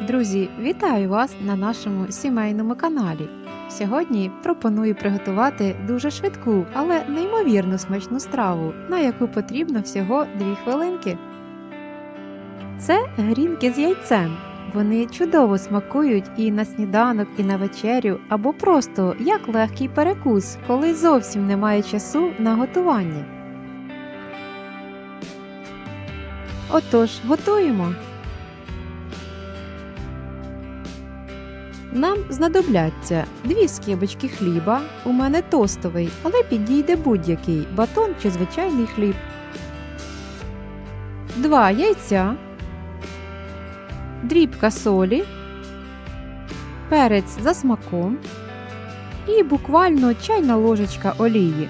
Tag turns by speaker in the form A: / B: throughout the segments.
A: Друзі, вітаю вас на нашому сімейному каналі. Сьогодні пропоную приготувати дуже швидку, але неймовірно смачну страву, на яку потрібно всього 2 хвилинки. Це грінки з яйцем. Вони чудово смакують і на сніданок, і на вечерю, або просто як легкий перекус, коли зовсім немає часу на готування. Отож, готуємо. Нам знадобляться дві скибочки хліба, у мене тостовий, але підійде будь-який батон чи звичайний хліб, два яйця, дрібка солі, перець за смаком і буквально чайна ложечка олії.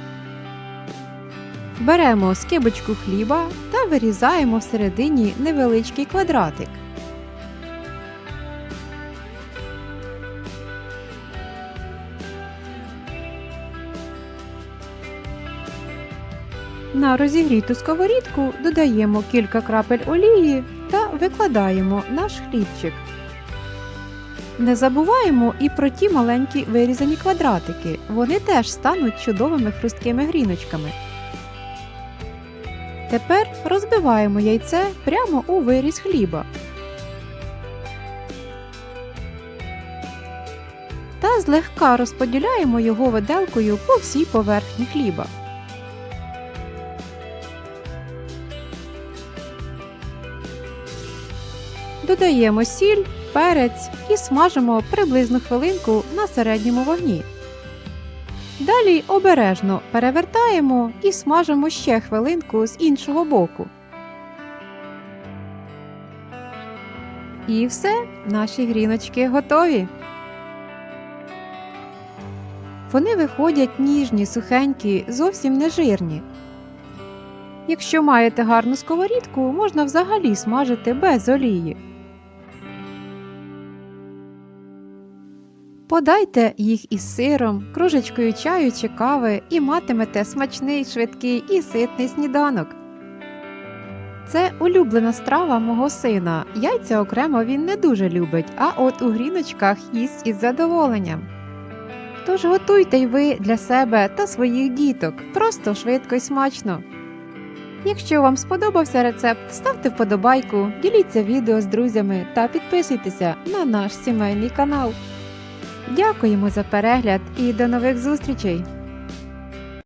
A: Беремо скибочку хліба та вирізаємо всередині невеличкий квадратик. На розігріту сковорідку додаємо кілька крапель олії та викладаємо наш хлібчик. Не забуваємо і про ті маленькі вирізані квадратики. Вони теж стануть чудовими хрусткими гріночками. Тепер розбиваємо яйце прямо у виріз хліба. Та злегка розподіляємо його виделкою по всій поверхні хліба. Додаємо сіль, перець і смажимо приблизно хвилинку на середньому вогні. Далі обережно перевертаємо і смажимо ще хвилинку з іншого боку. І все, наші гріночки готові. Вони виходять ніжні, сухенькі, зовсім не жирні. Якщо маєте гарну сковорідку, можна взагалі смажити без олії. Подайте їх із сиром, кружечкою чаю чи кави і матимете смачний, швидкий і ситний сніданок. Це улюблена страва мого сина. Яйця окремо він не дуже любить, а от у гріночках їсть із задоволенням. Тож готуйте й ви для себе та своїх діток, просто швидко й смачно. Якщо вам сподобався рецепт, ставте вподобайку, діліться відео з друзями та підписуйтеся на наш сімейний канал. Дякуємо за перегляд і до нових зустрічей!